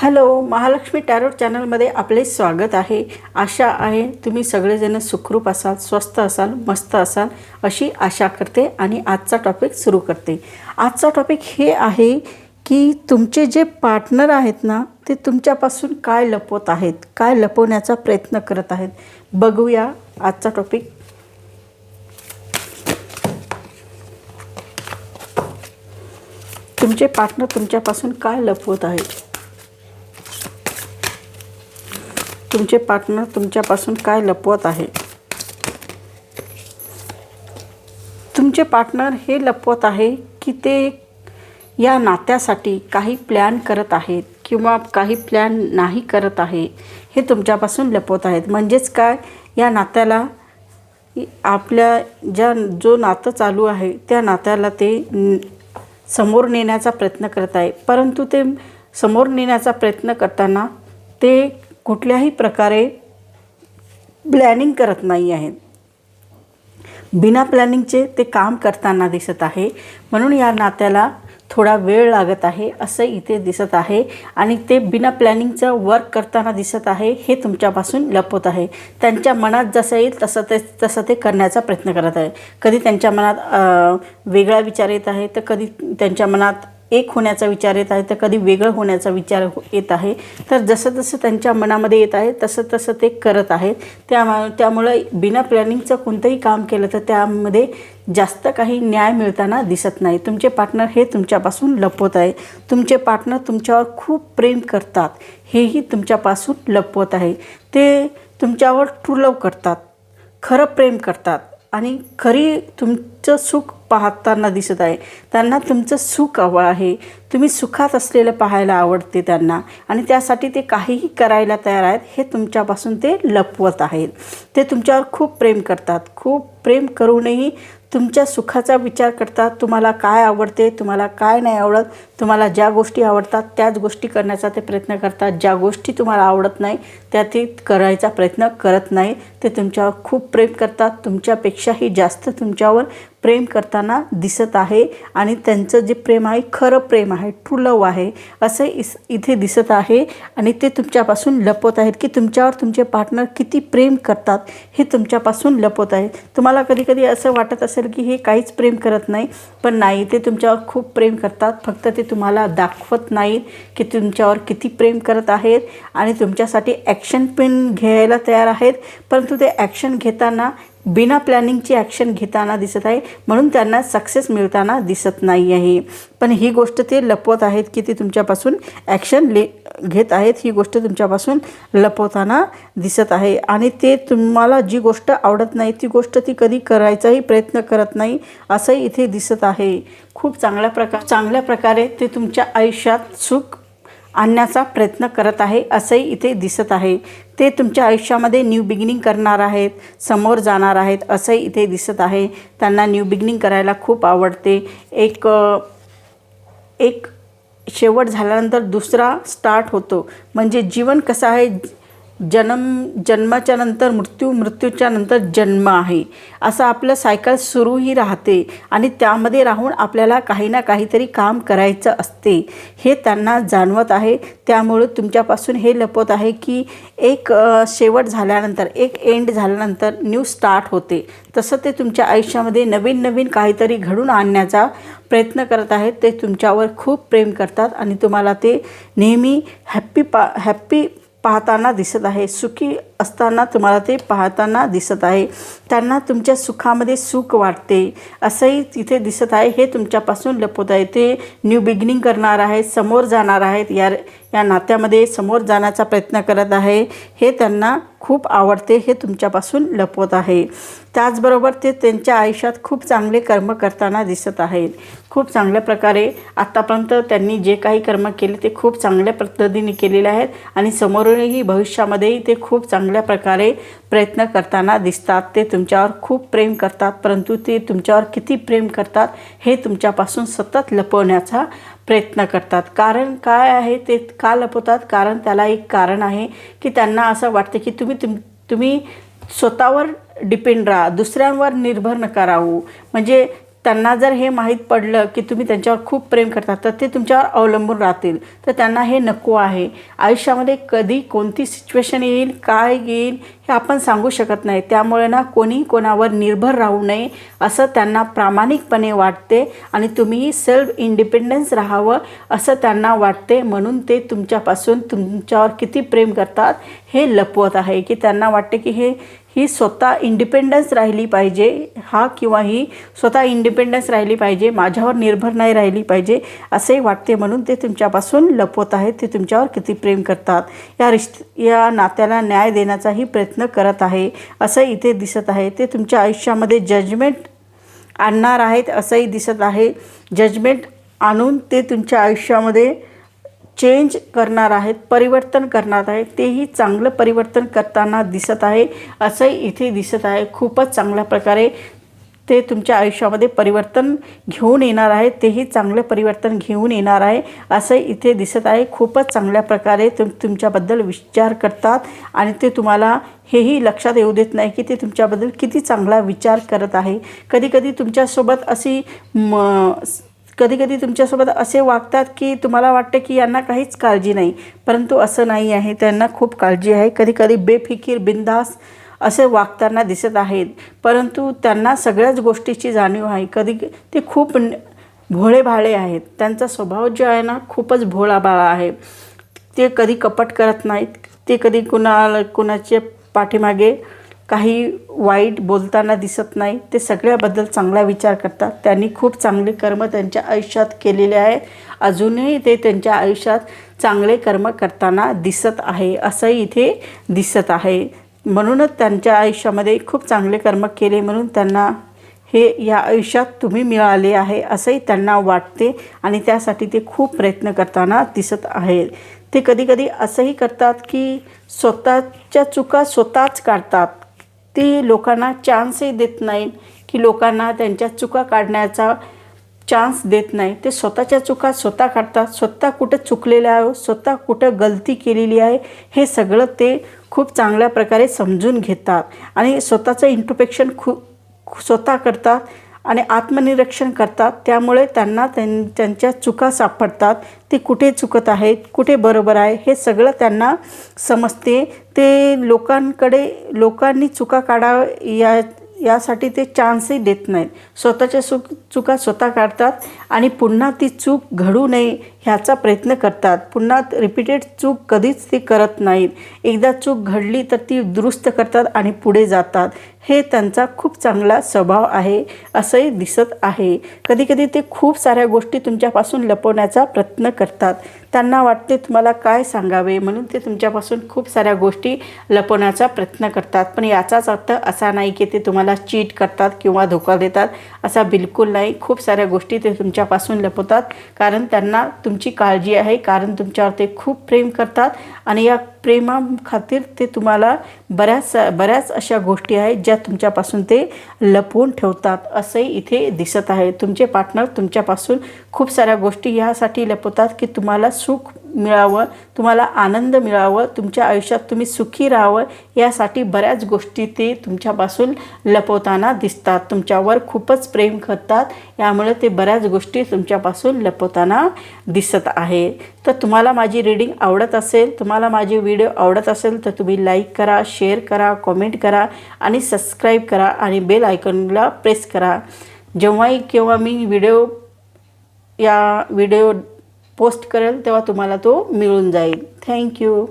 Hello Mahalakshmi tarot चॅनलमध्ये आपले स्वागत आहे. आशा आहे तुम्ही सगळेजण सुखरूप असाल स्वस्त असाल मस्त असाल अशी आशा करते आणि आजचा टॉपिक सुरू करते. आजचा टॉपिक हे आहे की तुमचे जे पार्टनर आहेत ना ते तुमच्यापासून काय लपवत आहेत काय लपवण्याचा प्रयत्न करत आहेत. बघूया आजचा टॉपिक तुमचे पार्टनर तुमच्यापासून काय लपवत आहेत? तुमचे पार्टनर तुमच्यापासून काय लपवत आहे? तुमचे पार्टनर हे लपवत आहे की ते या नात्यासाठी काही प्लॅन करत आहेत किंवा काही प्लॅन नाही करत आहे हे तुमच्यापासून लपवत आहेत. म्हणजेच काय? या नात्याला आपल्या ज्या जो नातं चालू आहे त्या नात्याला ते समोर नेण्याचा प्रयत्न करत आहे. परंतु ते समोर नेण्याचा प्रयत्न करताना ते कुठल्याही प्रकारे प्लॅनिंग करत नाही आहेत. बिना प्लॅनिंगचे ते काम करताना दिसत आहे. म्हणून या नात्याला थोडा वेळ लागत आहे असं इथे दिसत आहे. आणि ते बिना प्लॅनिंगचं वर्क करताना दिसत आहे हे तुमच्यापासून लपवत आहे. त्यांच्या मनात जसं येईल तसं ते तसं ते करण्याचा प्रयत्न करत आहे. कधी त्यांच्या मनात वेगळा विचार येत आहे तर कधी त्यांच्या मनात एक होण्याचा विचार येत आहे तर कधी वेगळं होण्याचा विचार हो- येत आहे. तर जसं जसं त्यांच्या मनामध्ये येत आहे तसं तसं ते करत आहेत. त्या त्यामुळं बिना प्लॅनिंगचं कोणतंही काम केलं तर त्यामध्ये जास्त काही न्याय मिळताना दिसत नाही. तुमचे पार्टनर हे तुमच्यापासून लपवत आहे. तुमचे पार्टनर तुमच्यावर खूप प्रेम करतात. हेही तुमच्यापासून लपवत आहे. ते तुमच्यावर ट्रू लव करतात. खरं प्रेम करतात. आणि खरी तुमचं सुख पाहताना दिसत आहे. त्यांना तुमचं सुख हवं आहे. तुम्ही सुखात असलेलं पाहायला आवडते त्यांना. आणि त्यासाठी ते काहीही करायला तयार आहेत हे तुमच्यापासून ते लपवत आहेत. ते तुमच्यावर खूप प्रेम करतात. खूप प्रेम करूनही तुमच्या सुखाचा विचार करतात तुम्हाला काय आवडते तुम्हाला काय नाही आवडत तुम्हाला ज्या गोष्टी आवडतात त्याच गोष्टी करण्याचा ते प्रयत्न करतात. ज्या गोष्टी तुम्हाला आवडत नाही त्या ते करायचा प्रयत्न करत नाही. ते तुमच्यावर खूप प्रेम करतात. तुमच्यापेक्षाही जास्त तुमच्यावर प्रेम करताना दिसत आहे आणि त्यांचं जे प्रेम आहे खरं प्रेम आहे ट्रू लव आहे असं इस इथे दिसत आहे आणि ते तुमच्यापासून लपवत आहेत की तुमच्यावर तुमचे पार्टनर किती प्रेम करतात हे तुमच्यापासून लपवत आहे तुम्हाला कधी कधी असं वाटत असेल की हे काहीच प्रेम करत नाही पण नाही ते तुमच्यावर खूप प्रेम करतात. फक्त ते तुम्हाला दाखवत नाहीत की तुमच्यावर किती प्रेम करत आहेत आणि तुमच्यासाठी ॲक्शन पण घ्यायला तयार आहेत. परंतु ते ॲक्शन घेताना बिना प्लॅनिंगची ॲक्शन घेताना दिसत आहे. म्हणून त्यांना सक्सेस मिळताना दिसत नाही आहे पण ही गोष्ट ते लपवत आहेत की ते तुमच्यापासून ॲक्शन ले घेत आहेत. ही गोष्ट तुमच्यापासून लपवताना दिसत आहे. आणि ते तुम्हाला जी गोष्ट आवडत नाही ती गोष्ट ती कधी करायचाही प्रयत्न करत नाही असंही इथे दिसत आहे. खूप चांगल्या प्रकार चांगल्या प्रकारे ते तुमच्या आयुष्यात सुख आणण्याचा प्रयत्न करत आहे असंही इथे दिसत आहे. ते तुमच्या आयुष्यामध्ये न्यू बिगिनिंग करणार आहेत समोर जाणार आहेत असंही इथे दिसत आहे. त्यांना न्यू बिगिनिंग करायला खूप आवडते. एक एक शेवट झाल्यानंतर दुसरा स्टार्ट होतो. म्हणजे जीवन कसं आहे जन्म जन्माच्या नंतर मृत्यू मृत्यूच्या नंतर जन्म आहे. असं आपलं सायकल सुरूही राहते आणि त्यामध्ये राहून आपल्याला काही ना काहीतरी काम करायचं असते. हे त्यांना जाणवत आहे. त्यामुळे तुमच्यापासून हे लपवत आहे की एक शेवट झाल्यानंतर एक एंड झाल्यानंतर न्यू स्टार्ट होते. तसं ते तुमच्या आयुष्यामध्ये नवीन नवीन काहीतरी घडून आणण्याचा प्रयत्न करत आहेत. ते तुमच्यावर खूप प्रेम करतात आणि तुम्हाला ते नेहमी हॅप्पी पा हॅप्पी पाहताना दिसत आहे. सुखी असताना तुम्हाला ते पाहताना दिसत आहे. त्यांना तुमच्या सुखामध्ये सुख वाटते. असंही तिथे दिसत आहे. हे तुमच्यापासून लपवत आहे ते न्यू बिगिनिंग करणार आहेत समोर जाणार आहेत. या या नात्यामध्ये समोर जाण्याचा प्रयत्न करत आहे. हे त्यांना खूप आवडते. हे तुमच्यापासून लपवत आहे. त्याचबरोबर ते त्यांच्या आयुष्यात खूप चांगले कर्म करताना दिसत आहेत खूप चांगल्या प्रकारे आत्तापर्यंत त्यांनी जे काही कर्म केले ते खूप चांगल्या पद्धतीने केलेले आहेत आणि समोरही भविष्यामध्येही ते खूप चांगल्या प्रकारे प्रयत्न करताना दिसतात. ते तुमच्यावर खूप प्रेम करतात परंतु ते तुमच्यावर किती प्रेम करतात हे तुमच्यापासून सतत लपवण्याचा प्रयत्न करतात. कारण काय आहे ते का लपवतात? कारण त्याला एक कारण आहे की त्यांना असं वाटतं की तुम्ही तुम तुम्ही स्वतःवर डिपेंड राहा दुसऱ्यांवर निर्भर नका राहू. म्हणजे त्यांना जर हे माहीत पडलं की तुम्ही त्यांच्यावर खूप प्रेम करता तर ते तुमच्यावर अवलंबून राहतील. तर त्यांना हे नको आहे. आयुष्यामध्ये कधी कोणती सिच्युएशन येईल काय येईल हे आपण सांगू शकत नाही. त्यामुळे ना कोणी कोणावर निर्भर राहू नये असं त्यांना प्रामाणिकपणे वाटते आणि तुम्ही सेल्फ इंडिपेंडन्स राहावं असं त्यांना वाटते. म्हणून ते तुमच्यापासून तुमच्यावर किती प्रेम करतात हे लपवत आहे. की त्यांना वाटते की हे ही स्वतः इंडिपेंडन्स राहिली पाहिजे. हा किंवा ही स्वतः इंडिपेंडन्स राहिली पाहिजे. माझ्यावर निर्भर नाही राहिली पाहिजे असे वाटते म्हणून ते तुमच्यापासून लपवत आहेत. ते तुमच्यावर किती प्रेम करतात. या रिश्त या नात्याला न्याय देण्याचाही प्रयत्न करत आहे. असं इथे दिसत आहे. ते तुमच्या आयुष्यामध्ये जजमेंट आणणार आहेत असंही दिसत आहे. जजमेंट आणून ते तुमच्या आयुष्यामध्ये चेंज करणार आहेत परिवर्तन करणार आहेत तेही चांगलं परिवर्तन करताना दिसत आहे. असंही इथे दिसत आहे. खूपच चांगल्या प्रकारे ते तुमच्या आयुष्यामध्ये परिवर्तन घेऊन येणार आहे. तेही चांगलं परिवर्तन घेऊन येणार आहे. असं इथे दिसत आहे. खूपच चांगल्या प्रकारे तुम तुमच्याबद्दल विचार करतात आणि ते तुम्हाला हेही लक्षात येऊ देत नाही की ते तुमच्याबद्दल किती चांगला विचार करत आहे. कधीकधी तुमच्यासोबत अशी म कधीकधी तुमच्यासोबत असे वागतात की तुम्हाला वाटतं की यांना काहीच काळजी नाही परंतु असं नाही आहे. त्यांना खूप काळजी आहे. कधी कधी बेफिकीर बिंदास असे वागताना दिसत आहेत परंतु त्यांना सगळ्याच गोष्टीची जाणीव आहे. कधी ते खूप भोळे भाळे आहेत. त्यांचा स्वभाव जो आहे ना खूपच भोळाबाळा आहे. ते कधी कपट करत नाहीत. ते कधी कुणाला कुणाचे पाठीमागे काही वाईट बोलताना दिसत नाही. ते सगळ्याबद्दल चांगला विचार करतात. त्यांनी खूप चांगले कर्म त्यांच्या आयुष्यात केलेले आहे अजूनही ते त्यांच्या आयुष्यात चांगले कर्म करताना दिसत आहे. असंही इथे दिसत आहे. म्हणूनच त्यांच्या आयुष्यामध्ये खूप चांगले कर्म केले म्हणून त्यांना हे या आयुष्यात तुम्ही मिळाले आहे. असंही त्यांना वाटते आणि त्यासाठी ते खूप प्रयत्न करताना दिसत आहेत. ते कधीकधी असंही करतात की स्वतःच्या चुका स्वतःच काढतात. ते लोकांना चान्सही देत नाही की लोकांना त्यांच्या चुका काढण्याचा चान्स देत नाही. ते स्वतःच्या चुका स्वतः काढतात. स्वतः कुठं चुकलेलं आहे स्वतः कुठं गलती केलेली आहे हे सगळं ते खूप चांगल्या प्रकारे समजून घेतात. आणि स्वतःचं इंट्रोपेक्शन खूप स्वतः करतात. आणि आत्मनिरीक्षण करतात. त्यामुळे त्यांना त्यां त्यांच्या चुका सापडतात. ते कुठे चुकत आहेत कुठे बरोबर आहे हे सगळं त्यांना समजते. ते लोकांकडे लोकांनी चुका काढा या यासाठी ते चान्सही देत नाहीत. स्वतःच्या चुक चुका स्वतः काढतात आणि पुन्हा ती चूक घडू नये ह्याचा प्रयत्न करतात. पुन्हा रिपीटेड चूक कधीच ते करत नाहीत. एकदा चूक घडली तर ती दुरुस्त करतात आणि पुढे जातात. हे त्यांचा खूप चांगला स्वभाव आहे असंही दिसत आहे. कधीकधी ते खूप साऱ्या गोष्टी तुमच्यापासून लपवण्याचा प्रयत्न करतात. त्यांना वाटते तुम्हाला काय सांगावे? म्हणून ते तुमच्यापासून खूप साऱ्या गोष्टी लपवण्याचा प्रयत्न करतात. पण याचाच अर्थ असा नाही की ते तुम्हाला चीट करतात किंवा धोका देतात. असा बिलकुल नाही. खूप साऱ्या गोष्टी ते तुमच्यापासून लपवतात. कारण त्यांना तुमची काळजी आहे कारण तुमच्यावर ते खूप प्रेम करतात आणि या प्रेमाखातीर ते तुम्हाला बऱ्याच बऱ्याच अशा गोष्टी आहेत ज्या तुमच्यापासून ते लपवून ठेवतात. असंही इथे दिसत आहे. तुमचे पार्टनर तुमच्यापासून खूप साऱ्या गोष्टी ह्यासाठी लपवतात की तुम्हाला सुख मिळावं तुम्हाला आनंद मिळावं तुमच्या आयुष्यात तुम्ही सुखी राहावं यासाठी बऱ्याच गोष्टी ते तुमच्यापासून लपवताना दिसतात. तुमच्यावर खूपच प्रेम करतात. यामुळे ते बऱ्याच गोष्टी तुमच्यापासून लपवताना दिसत आहे. तर तुम्हाला माझी रीडिंग आवडत असेल तुम्हाला माझे व्हिडिओ आवडत असेल तर तुम्ही लाईक करा शेअर करा कॉमेंट करा आणि सबस्क्राईब करा आणि बेल आयकॉनला प्रेस करा. जेव्हाही केव्हा मी व्हिडिओ या व्हिडिओ पोस्ट करेल तेव्हा तुम्हाला तो मिळून जाईल. थँक्यू